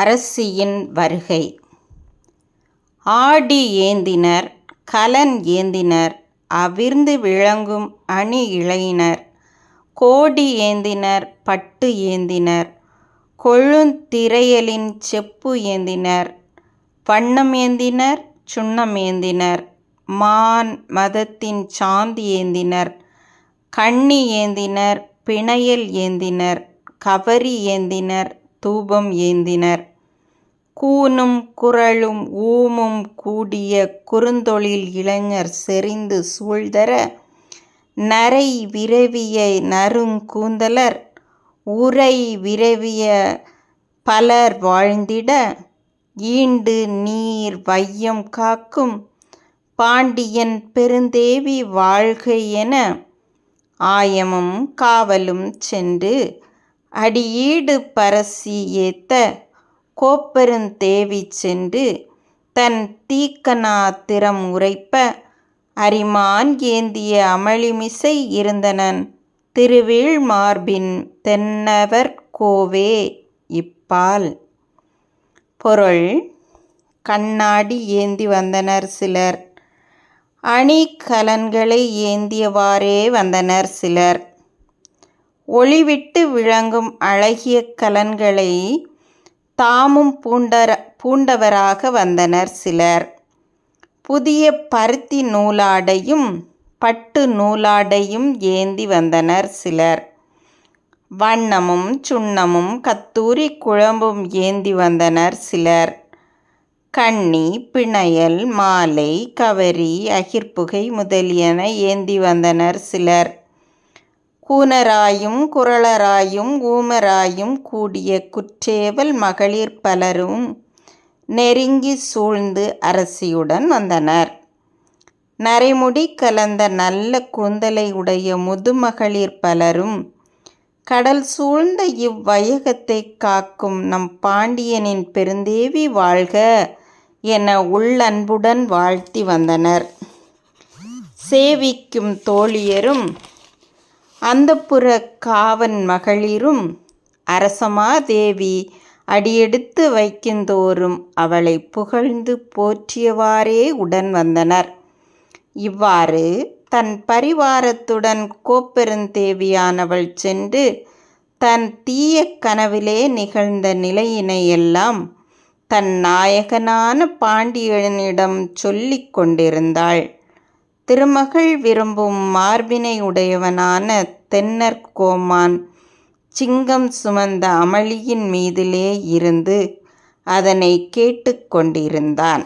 அரசியின் வருகை. ஆடி ஏந்தினர் கலன் ஏந்தினர் அவிர்ந்து விளங்கும் அணி இழையினர் கோடி ஏந்தினர் பட்டு ஏந்தினர் கொழுந்திரையலின் செப்பு ஏந்தினர் வண்ணம் ஏந்தினர் சுண்ணம் ஏந்தினர் மான் மதத்தின் சாந்தி ஏந்தினர் கண்ணி ஏந்தினர் பிணையல் ஏந்தினர் கவரி ஏந்தினர் தூபம் ஏந்தினர். கூனும் குரலும் ஊமும் கூடிய குறுந்தொழில் இளைஞர் செறிந்து சூழ்தர நரை விரவிய நறுங்கூந்தலர் உரை விரவிய பலர் வாழ்ந்திட ஈண்டு நீர் வையம் காக்கும் பாண்டியன் பெருந்தேவி வாழ்க என ஆயமும் காவலும் சென்று அடியீடு பரசி ஏத்த கோப்பெருந்தேவி சென்று தன் தீக்கணாத்திரம் உரைப்ப அரிமான் ஏந்திய அமளிமிசை இருந்தனன். திருவீழ் மார்பின் தென்னவர் கோவே இப்பால். பொருள் கண்ணாடி ஏந்தி வந்தனர் சிலர். அணிகலன்களை ஏந்தியவாறே வந்தனர் சிலர். ஒளிவிட்டு விளங்கும் அழகிய கலன்களை தாமும் பூண்டர பூண்டவராக வந்தனர் சிலர். புதிய பருத்தி நூலாடையும் பட்டு நூலாடையும் ஏந்தி வந்தனர் சிலர். வண்ணமும் சுண்ணமும் கத்தூரி குழம்பும் ஏந்தி வந்தனர் சிலர். கண்ணி பிணையல் மாலை கவரி அகிர்புகை முதலியன ஏந்தி வந்தனர் சிலர். கூனராயும் குரளராயும் ஊமராயும் கூடிய குற்றேவல் மகளிர் பலரும் நெருங்கி சூழ்ந்து அரசியுடன் வந்தனர். நரைமுடி கலந்த நல்ல கூந்தலை உடைய முதுமகளிர் பலரும் கடல் சூழ்ந்த இவ்வையகத்தை காக்கும் நம் பாண்டியனின் பெருந்தேவி வாழ்க என உள்ளன்புடன் வாழ்த்தி வந்தனர். சேவிக்கும் தோழியரும் அந்தப்புற காவன் மகளிரும் அரசமாதேவி அடியெடுத்து வைக்குந்தோறும் அவளை புகழ்ந்து போற்றியவாறே உடன் வந்தனர். இவ்வாறு தன் பரிவாரத்துடன் கோப்பெருந்தேவியானவள் சென்று தன் தீய கனவிலே நிகழ்ந்த நிலையினை எல்லாம் தன் நாயகனான பாண்டியனிடம் சொல்லிக் கொண்டிருந்தாள். திருமகள் விரும்பும் மார்பினை உடையவனான தென்னர் கோமான் சிங்கம் சுமந்த அமளியின் மீதிலே இருந்து அதனை கேட்டு கொண்டிருந்தான்.